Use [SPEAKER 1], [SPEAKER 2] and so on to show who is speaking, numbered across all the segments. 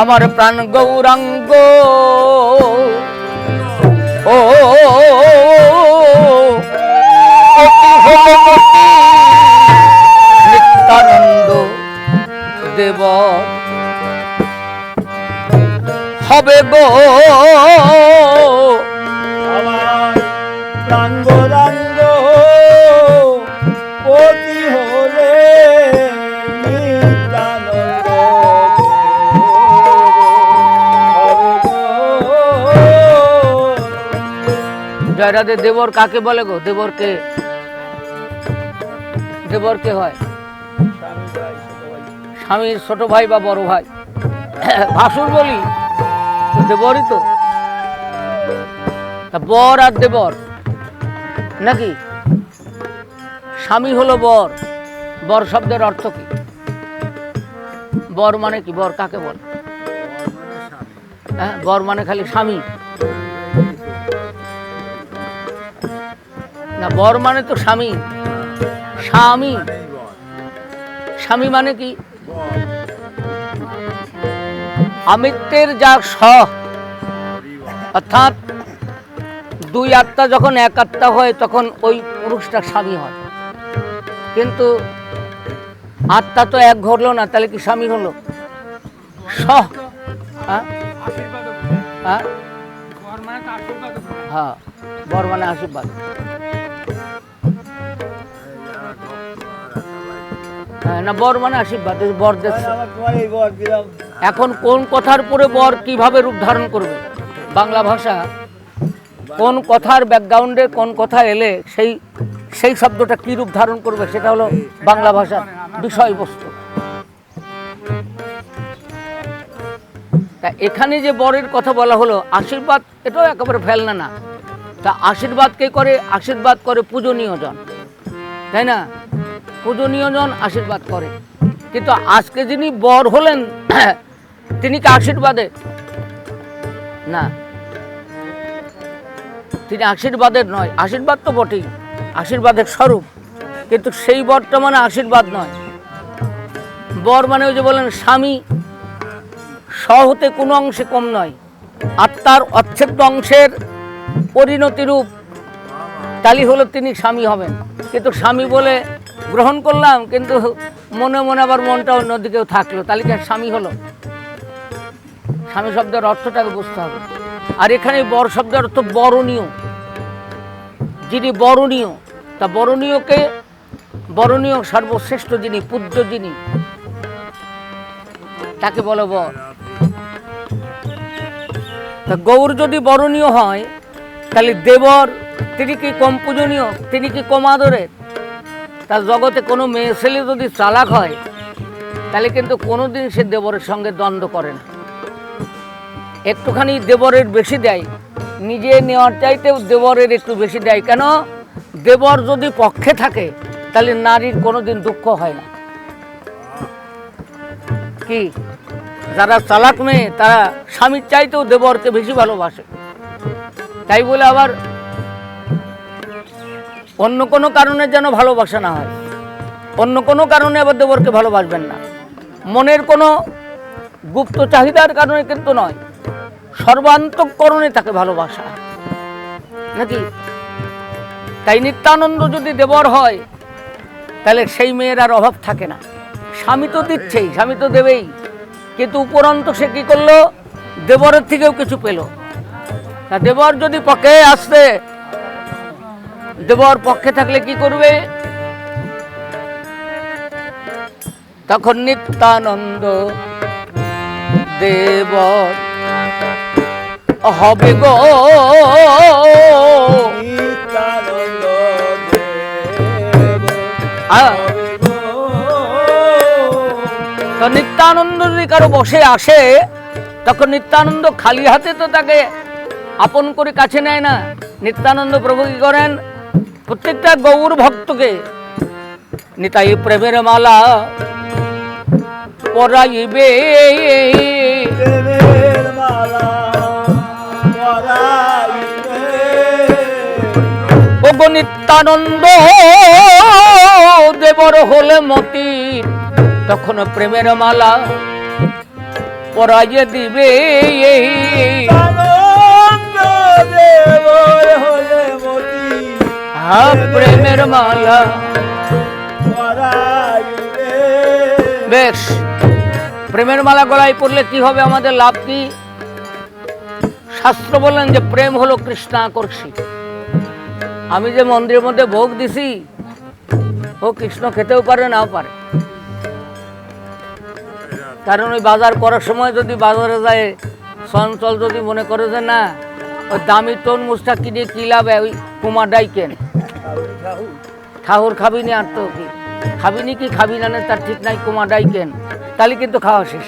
[SPEAKER 1] আমার প্রাণ গৌরাঙ্গ। ও নিত্যানন্দ দেব। হবে গো।
[SPEAKER 2] আমার প্রাঙ্গ রাঙ্গ
[SPEAKER 1] জয় রাধে দেবর কাকে বলে গো? দেবর কে? দেবরকে দেবরকে হয়? স্বামীর ছোট ভাই বা বড় ভাই? ভাসুর বলি, দেবরই তো বর আর দেবর, নাকি? স্বামী হলো বর। বর শব্দের অর্থ কি? বর মানে কি? বর কাকে বলে? হ্যাঁ বর মানে খালি স্বামী। না বর মানে তো স্বামী। স্বামী। স্বামী মানে কি? আমিত্বের যা স। অর্থাৎ দুই আত্মা যখন এক আত্মা হয় তখন ওই পুরুষটা স্বামী হয়। কিন্তু আত্মা তো এক ঘটলো না তাহলে কি স্বামী হলো? স। হ্যাঁ? হ্যাঁ? হ্যাঁ বর মানে আশীর্বাদ। না বর মানে আশীর্বাদ বর এখন কোন কথার উপরে বর কীভাবে রূপ ধারণ করবে? বাংলা ভাষা কোন কথার ব্যাকগ্রাউন্ডে কোন কথা এলে সেই সেই শব্দটা কি রূপ ধারণ করবে সেটা হলো বাংলা ভাষার বিষয়বস্তু। তা এখানে যে বরের কথা বলা হলো আশীর্বাদ এটাও একেবারে ফেলনা না। তা আশীর্বাদ কে করে? আশীর্বাদ করে পূজনীয় জন। তাই না? পূজনীয় জন আশীর্বাদ করে কিন্তু আজকে যিনি বর হলেন, তিনি কি আশীর্বাদে? না। তিনি আশীর্বাদের নয়, আশীর্বাদ তো বটেই, আশীর্বাদের স্বরূপ। কিন্তু সেই বরটা মানে আশীর্বাদ নয়। বর মানে ওই যে বলেন, স্বামী স হতে কোনো অংশে কম নয়। আত্মার অচ্ছেদ্য অংশের পরিণতিরূপ তালি হলো তিনি স্বামী হবেন। কিন্তু স্বামী বলে গ্রহণ করলাম, কিন্তু মনে মনে আবার মনটা অন্যদিকেও থাকল। তাহলে কি স্বামী হলো? স্বামী শব্দের অর্থটাকে বুঝতে হবে। আর এখানে বর শব্দের অর্থ বরণীয়। যিনি বরণীয়, তা বরণীয়কে, বরণীয় সর্বশ্রেষ্ঠ যিনি পূজ্য যিনি, তাকে বলো বর। তা গৌর যদি বরণীয় হয়, তাহলে দেবর, তিনি কি কম পূজনীয় তিনি কি কম আদরের? তার জগতে কোনো মেয়ে ছেলে যদি চালাক হয়, তাহলে কিন্তু কোনোদিন সে দেবরের সঙ্গে দ্বন্দ্ব করে না। একটুখানি দেবরের বেশি দেয়, নিজে নেওয়ার চাইতেও দেবরের একটু বেশি দেয়। কেন? দেবর যদি পক্ষে থাকে, তাহলে নারীর কোনোদিন দুঃখ হয় না। কি? যারা চালাক মেয়ে, তারা স্বামীর চাইতেও দেবরকে বেশি ভালোবাসে। তাই বলে আবার অন্য কোনো কারণে যেন ভালোবাসা না হয়। অন্য কোনো কারণে আবার দেবরকে ভালোবাসবেন না। মনের কোনো গুপ্ত চাহিদার কারণে কিন্তু নয়। সর্বান্তকরণে তাকে ভালোবাসা। নাকি? তাই নিত্যানন্দ যদি দেবর হয়, তাহলে সেই মেয়ের আর অভাব থাকে না। স্বামী তো দিচ্ছেই, স্বামী তো দেবেই। কিন্তু উপরন্ত সে কি করল? দেবরের থেকেও কিছু পেল। দেবর যদি পকে আসতে দেবর পক্ষে থাকলে কি করবে? তখন নিত্যানন্দ দেব হবে গো।
[SPEAKER 2] নিত্যানন্দ
[SPEAKER 1] তো নিত্যানন্দ যদি কারও বসে আসে তখন নিত্যানন্দ খালি হাতে তো তাকে আপন করে কাছে নেয় না। নিত্যানন্দ প্রভু কি করেন? প্রত্যেকটা গৌর ভক্তকে নিতাই প্রেমের মালা পরাইবে। নিত্যানন্দ দেবর হলে মতির তখন প্রেমের মালা পরাজয় দিবে।
[SPEAKER 2] আনন্দ দেব হলে মতি
[SPEAKER 1] প্রেমের মালা। বেশ, প্রেমের মালা গলায় পড়লে কি হবে আমাদের লাভ কি? শাস্ত্র বললেন যে প্রেম হলো কৃষ্ণাকর্ষী আমি যে মন্দিরের মধ্যে ভোগ দিছি, ও কৃষ্ণ খেতেও পারে, নাও পারে। কারণ ওই বাজার করার সময় যদি বাজারে যায়, চঞ্চল যদি মনে করে যে না, ওই দামি তরমুজটা কিনে কি লাভ ওই কুমারটাই কেন ঠাকুর খাবি নি আর তো কি? খাবি নি কি খাবি না তার ঠিক নাই কুমারটাই কেন? তাহলে কিন্তু খাওয়া শেষ।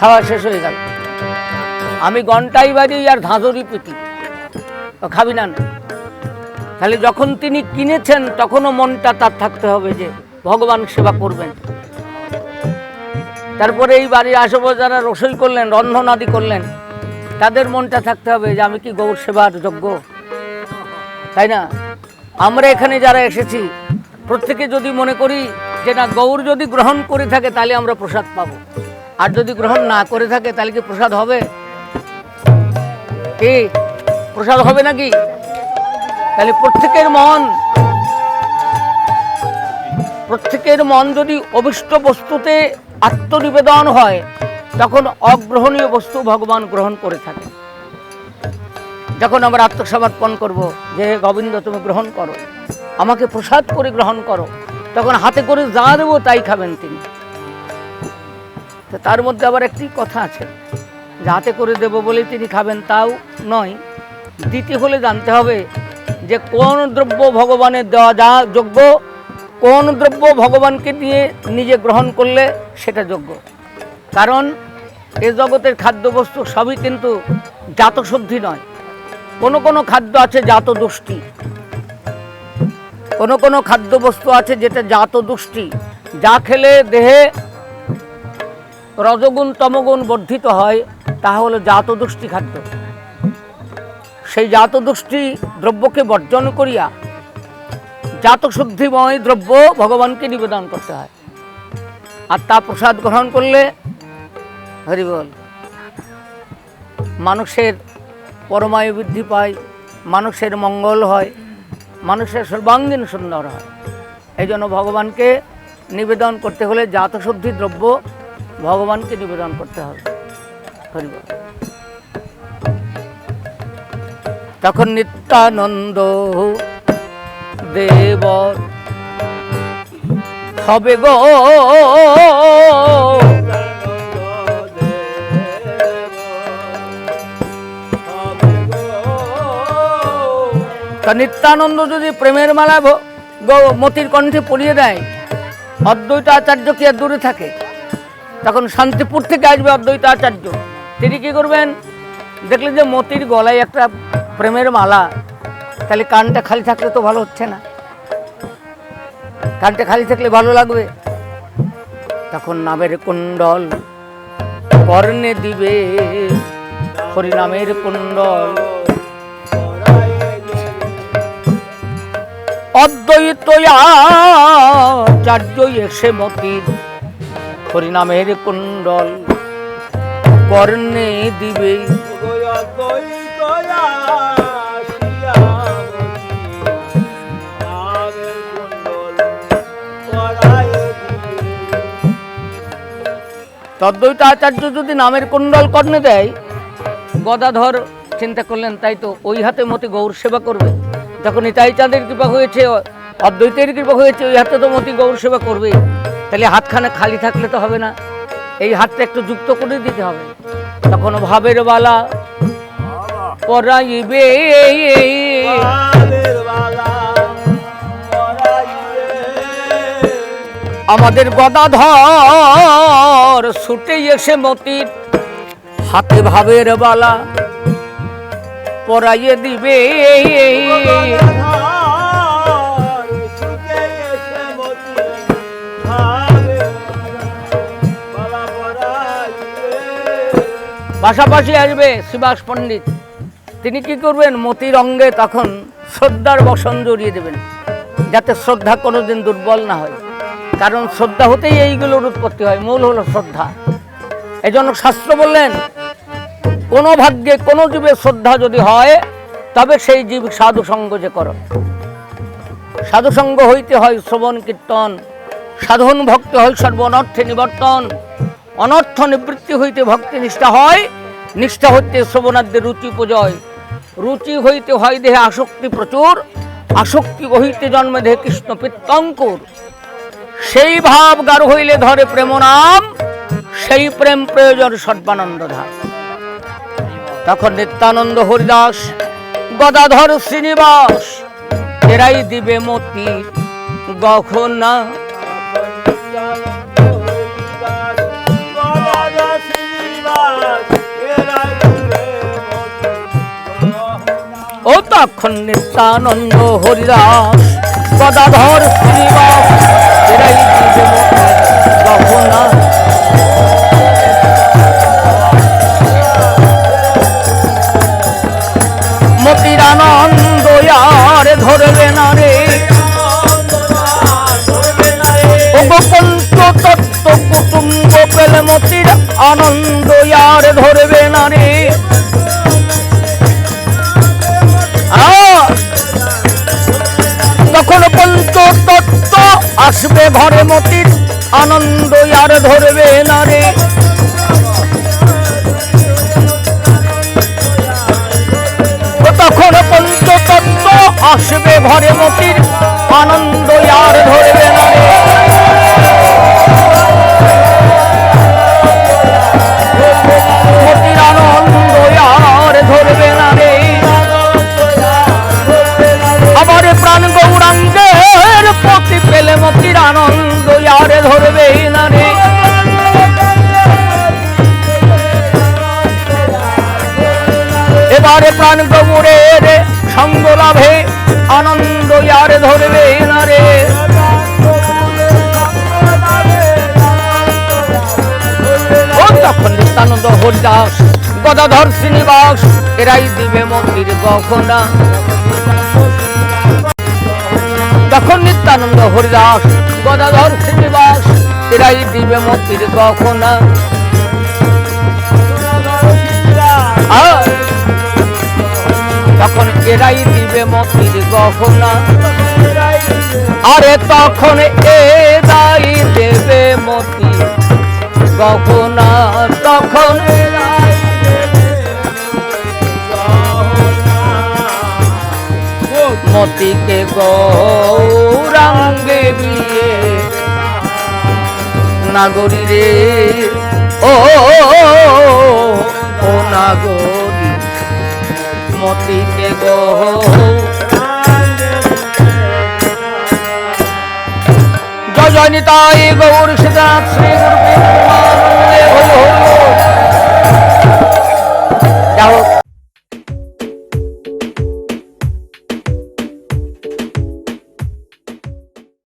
[SPEAKER 1] খাওয়া শেষ হয়ে গেল। আমি ঘন্টাই বাজি আর ধাঁধরি পিটি। খাবি না না। তাহলে যখন তিনি কিনেছেন, তখনও মনটা তার থাকতে হবে যে ভগবান সেবা করবেন। তারপরে এই বাড়ির আশেপাশে যারা রসই করলেন রন্ধনাদি করলেন, তাদের মনটা থাকতে হবে যে আমি কি গৌর সেবার যোগ্য? তাই না? আমরা এখানে যারা এসেছি, প্রত্যেকে যদি মনে করি যে না, গৌর যদি গ্রহণ করে থাকে, তাহলে আমরা প্রসাদ পাবো। আর যদি গ্রহণ না করে থাকে, তাহলে কি প্রসাদ হবে? কি? প্রসাদ হবে নাকি? তাহলে প্রত্যেকের মন প্রত্যেকের মন যদি অভিষ্ট বস্তুতে আত্মনিবেদন হয়, তখন অগ্রহণীয় বস্তু ভগবান গ্রহণ করে থাকে যখন আমরা আত্মসমর্পণ করব যে গোবিন্দ তুমি গ্রহণ করো, আমাকে প্রসাদ করে গ্রহণ করো, তখন হাতে করে যা দেবো তাই খাবেন তিনি। তো তার মধ্যে আবার একটি কথা আছে, যে হাতে করে দেব বলে তিনি খাবেন তাও নয়, দিতে হলে জানতে হবে যে কোন দ্রব্য ভগবানের দেওয়া যা যোগ্য, কোন দ্রব্য ভগবানকে নিয়ে নিজে গ্রহণ করলে সেটা যোগ্য। কারণ এ জগতের খাদ্যবস্তু সবই কিন্তু জাতশুদ্ধি নয়। কোনো কোনো খাদ্য আছে জাত দুষ্টি কোনো কোনো খাদ্যবস্তু আছে যেটা জাত দুষ্টি যা খেলে দেহে রজগুণ, তমগুণ বর্ধিত হয়, তা হলো জাত দুষ্টি খাদ্য। সেই জাত দুষ্টি দ্রব্যকে বর্জন করিয়া জাত শুদ্ধিময় দ্রব্য ভগবানকে নিবেদন করতে হয়। আর তা প্রসাদ গ্রহণ করলে, হরি বল, মানুষের পরমায়ু বৃদ্ধি পায়, মানুষের মঙ্গল হয়, মানুষের সর্বাঙ্গীন সুন্দর হয়। এই জন্য ভগবানকে নিবেদন করতে হলে জাতশুদ্ধি দ্রব্য ভগবানকে নিবেদন করতে হবে। তখন নিত্যানন্দ দেব, হবে গো তা নিত্যানন্দ যদি প্রেমের মালা মতির কণ্ঠে পরিয়ে দেয়, অদ্বৈত আচার্য কি আর দূরে থাকে? তখন শান্তিপুর থেকে আসবে অদ্বৈত আচার্য। তিনি কি করবেন? দেখলেন যে মতির গলায় একটা প্রেমের মালা। তাহলে কানটা খালি থাকলে তো ভালো হচ্ছে না। কানটা খালি থাকলে ভালো লাগবে। তখন নামের কুণ্ডল, কর্ণে দিবে। হরিনামের কুণ্ডল অদ্বৈত আচার্য এসে মতির হরিনামের কুণ্ডল। কর্ণে দিবে। তদ্বৈত আচার্য যদি নামের কুণ্ডল কর্ণে দেয় গদাধর চিন্তা করলেন তাই তো ওই হাতে মতি গৌর সেবা করবে। যখন নিতাই চাঁদের কৃপা হয়েছে অদ্বৈতের কৃপা হয়েছে ওই হাতে তো মতি গৌর সেবা করবে। তাহলে হাতখানে খালি থাকলে তো হবে না। এই হাতটা একটু যুক্ত করে দিতে হবে। তখন ভাবের বালা পরাইবে। আমাদের গদাধর ছুটে এসে মতির হাতে ভাবের বালা পরাইয়ে দিবে। পাশাপাশি আসবে সুভাষ পণ্ডিত। তিনি কি করবেন? মতির অঙ্গে তখন শ্রদ্ধার বসন জড়িয়ে দেবেন, যাতে শ্রদ্ধা কোনোদিন দুর্বল না হয়। কারণ শ্রদ্ধা হতেই এইগুলোর উৎপত্তি হয়। মূল হলো শ্রদ্ধা। এজন্য শাস্ত্র বললেন কোন ভাগ্যে কোন জীবের শ্রদ্ধা যদি হয়, তবে সেই জীব সাধু সঙ্গ যে করো। সাধু সঙ্গ হইতে হয় শ্রবণ, কীর্তন। সাধন ভক্তি হয় সর্ব অনর্থে নিবর্তন। অনর্থ নিবৃত্তি হইতে ভক্তি নিষ্ঠা হয়, নিষ্ঠা হইতে শ্রবণাদ্যে রুচি পূজয় রুচি হইতে হয় দেহে আসক্তি প্রচুর, আসক্তি হইতে জন্মে দেহে কৃষ্ণ পিত্তঙ্কুর। সেই ভাব গাঢ় হইলে ধরে প্রেম নাম সেই প্রেম প্রয়োজন সর্বানন্দ ধাম। তখন নিত্যানন্দ হরিদাস, গদাধর শ্রীনিবাস, এরাই দিবে মতি গখনা ও তখন নিত্যানন্দ হরিদাস, গদাধর শ্রীনিবাস, এরাই দিবে মতি গখনা আনন্দ, আর ধরবে না রে তখন পঞ্চ তত্ত্ব আসবে ঘরে মতির, আনন্দ আর ধরবে না রে তখন পঞ্চতত্ত্ব আসবে ঘরে মতির, আনন্দ আর ধরবে না রে। এবারে প্রাণ গৌরের সঙ্গ লাভে আনন্দ আর ধরবে না রে। তখন নিত্যানন্দ হরিদাস, গদাধর শ্রীনিবাস, এরাই দিবে মন্দির গহনা তখন নিত্যানন্দ হরিদাস, গদাধর শ্রীনিবাস, এরাই দিবে মন্দির গহনা তখন এরাই দিবে মতির গহনা আরে তখন এরাই দেবে মতি গহনা তখন মতিকে গৌরাঙ্গে বিয়ে নাগরী রে ও ও নাগরী মতিকে গো জয়নিতাই গৌর সদা শ্রী গুরু যাই হোক